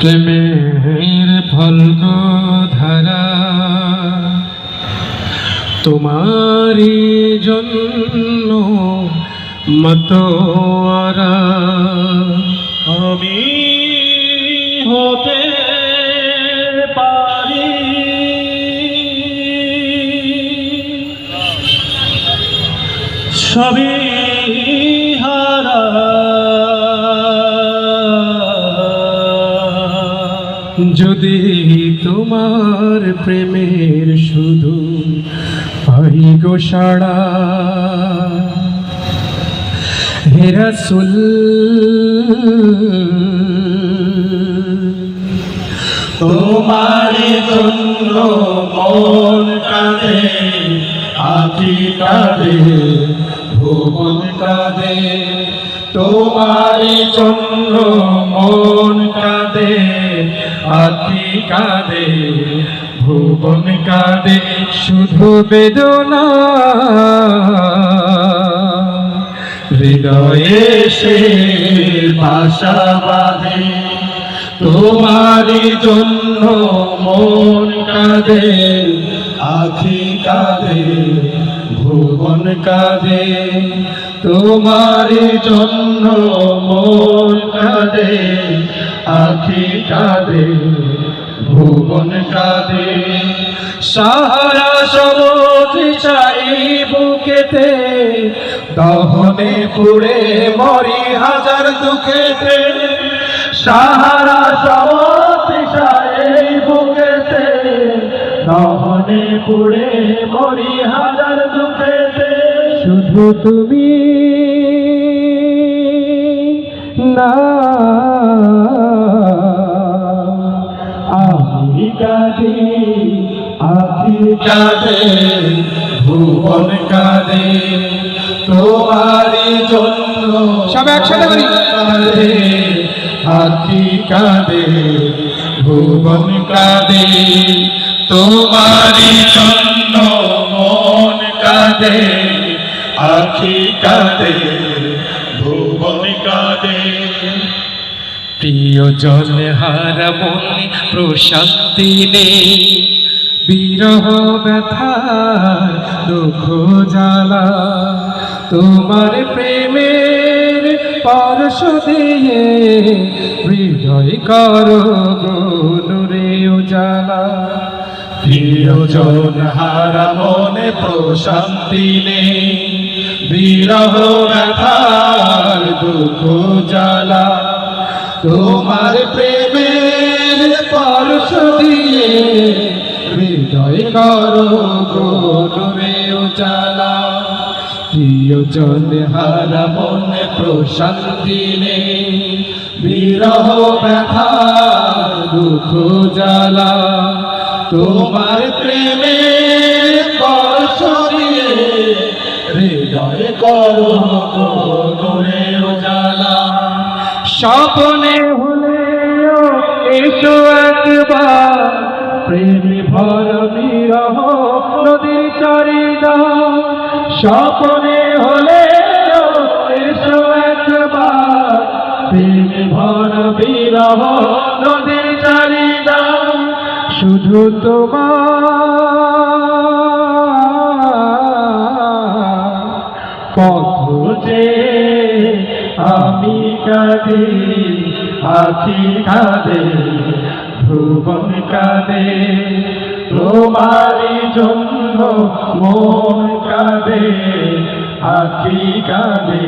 প্রেমের ফলগ ধারা তোমারই জন্য মতোয়ারা আমি হতে পারি। সবই হারা। যদি তোমার প্রেমের শুধু পাই গো সাড়া হেরাসুল তোমার জন্য মন কাঁদে, আখি কাঁদে ভুবন কাঁদে। তোমার জন্য মন আখি কাঁদে, ভুবন কাঁদে, শুধু বেদনা। হৃদয়ে এসে ভাষা বাঁধে, তোমারই জন্য মন কাঁদে, আখি কাঁদে, ভুবন কাঁদে, তোমারই জন্য মন কাঁদে। আখি কাঁদে, ভুবন কাঁদে। সাহারা সমুদ্র চাই বুকেতে, দহনে পুড়ে মরি হাজার দুঃখেতে। সাহারা সমুদ্র চাই বুকেতে, দহনে পুড়ে মরি হাজার দুঃখেতে। শুধু তুমি না। কাঁদি আখি কাঁদে ভুবন কাঁদে তোমারই জন্য সব একসাথে করি। কাঁদে আখি কাঁদে ভুবন কাঁদে তোমারই জন্য মন কাঁদে আখি কাঁদে ভুবন কাঁদে প্রিয় জল হারা মনে প্রশান্তি নেই। বিরহ ব্যথার দুঃখ জ্বালা, তোমার প্রেমের পরশ দিয়ে হৃদয় করো নুরে উজালা। প্রিয়জন হারা মনে প্রশান্তি নেই। বিরহ ব্যথার দুঃখ জ্বালা তোমার প্রেমের পরশ দিয়ে হৃদয় করো গোরে উজালা প্রিয়জন হারা মনে প্রশান্তি নেই বিরহ, ব্যথা, দুঃখ, জ্বালা। তোমার প্রেমে হৃদয় করো গোরে উজালা স্বপনে হলেও এসো একবার। প্রেম ভর বিরহ নদীর চারিদা। স্বপনে হলে এসো একবার। প্রেম ভর বিরহ নদীর চারিদা। শুধু তোমার পথ যে আমি কাঁদে আছি কাঁদে ভুবন কাঁদে তোমারি জন্য মন কাঁদে আছি কাঁদে।